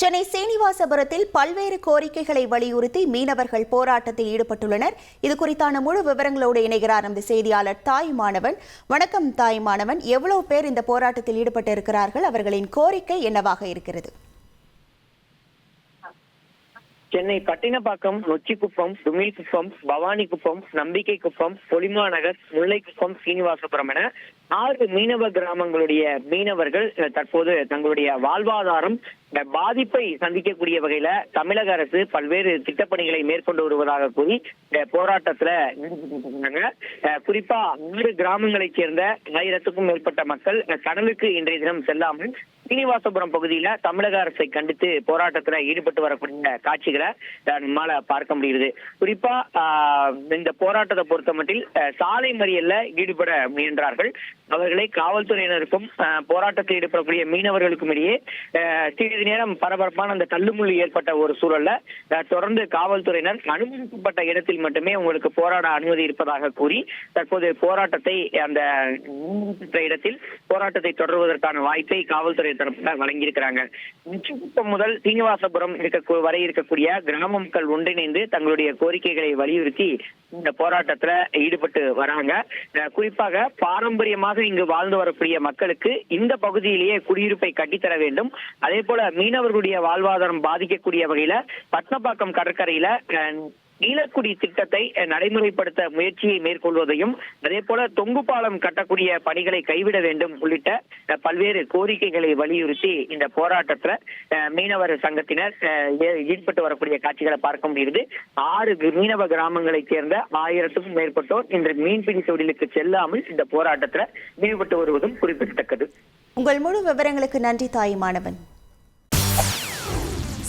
சென்னை சீனிவாசபுரத்தில் பல்வேறு கோரிக்கைகளை வலியுறுத்தி மீனவர்கள் போராட்டத்தில் ஈடுபட்டுள்ளனர். இது குறித்தான முழு விவரங்களோடு இணைகிறார் நமது செய்தியாளர் தாய் மாணவன். வணக்கம் தாய் மாணவன். எவ்வளவு பேர் இந்த போராட்டத்தில் ஈடுபட்டு இருக்கிறார்கள் அவர்களின் கோரிக்கை என்னவாக இருக்கிறது? சென்னை பட்டினப்பாக்கம் நொச்சிக்குப்பம் குப்பம் பவானிக்குப்பம் நம்பிக்கைக்குப்பம் பொலிமா நகர் முல்லைக்குப்பம் சீனிவாசபுரம் என ஆறு மீனவ கிராமங்களுடைய மீனவர்கள் தற்போது தங்களுடைய வாழ்வாதாரம் பாதிப்பை சந்திக்கக்கூடிய வகையில தமிழக அரசு பல்வேறு திட்டப்பணிகளை மேற்கொண்டு வருவதாக கூறி போராட்டத்துல குறிப்பா ஆறு கிராமங்களைச் சேர்ந்த ஆயிரத்துக்கும் மேற்பட்ட மக்கள் கடலுக்கு இன்றைய தினம் செல்லாமல் சீனிவாசபுரம் பகுதியில தமிழக அரசை கண்டித்து போராட்டத்துல ஈடுபட்டு வரக்கூடிய காட்சிகளை அஹ், நம்மால பார்க்க முடிகிறது. குறிப்பா இந்த போராட்டத்தை பொறுத்த மட்டில் சாலை மறியல்ல ஈடுபட முயன்றார்கள். அவர்களை காவல்துறையினருக்கும் போராட்டத்தில் ஈடுபடக்கூடிய மீனவர்களுக்கும் இடையே சிறிது நேரம் பரபரப்பான அந்த தள்ளுமுள்ளு ஏற்பட்ட ஒரு சூழல்ல தொடர்ந்து காவல்துறையினர் அனுமதிக்கப்பட்ட இடத்தில் மட்டுமே உங்களுக்கு போராட அனுமதி இருப்பதாக கூறி தற்போது போராட்டத்தை அந்த இடத்தில் போராட்டத்தை தொடர்வதற்கான வாய்ப்பை காவல்துறை தரப்புல வழங்கியிருக்கிறாங்க. உச்சிக்குப்பம் முதல் சீனிவாசபுரம் இருக்க வரை இருக்கக்கூடிய கிராம மக்கள் ஒன்றிணைந்து தங்களுடைய கோரிக்கைகளை வலியுறுத்தி இந்த போராட்டத்துல ஈடுபட்டு வராங்க. அஹ் குறிப்பாக பாரம்பரியமாக இங்கு வாழ்ந்து வரக்கூடிய மக்களுக்கு இந்த பகுதியிலேயே குடியிருப்பை கட்டித்தர வேண்டும். அதே போல மீனவர்களுடைய வாழ்வாதாரம் பாதிக்கக்கூடிய வகையில பட்னப்பாக்கம் கடற்கரையில நீலக்குடி திட்டத்தை நடைமுறைப்படுத்த முயற்சியை மேற்கொள்வதையும் அதே போல தொங்கு பாலம் கட்டக்கூடிய பணிகளை கைவிட வேண்டும் உள்ளிட்ட பல்வேறு கோரிக்கைகளை வலியுறுத்தி இந்த போராட்டத்துல மீனவர் சங்கத்தினர் அஹ், ஈடுபட்டு வரக்கூடிய காட்சிகளை பார்க்க முடியுது ஆறு மீனவ கிராமங்களை சேர்ந்த ஆயிரத்துக்கும் மேற்பட்டோர் இன்று மீன்பிடி தொழிலுக்கு செல்லாமல் இந்த போராட்டத்துல ஈடுபட்டு வருவதும் குறிப்பிடத்தக்கது. உங்கள் முழு விவரங்களுக்கு நன்றி தாய் மாணவன்.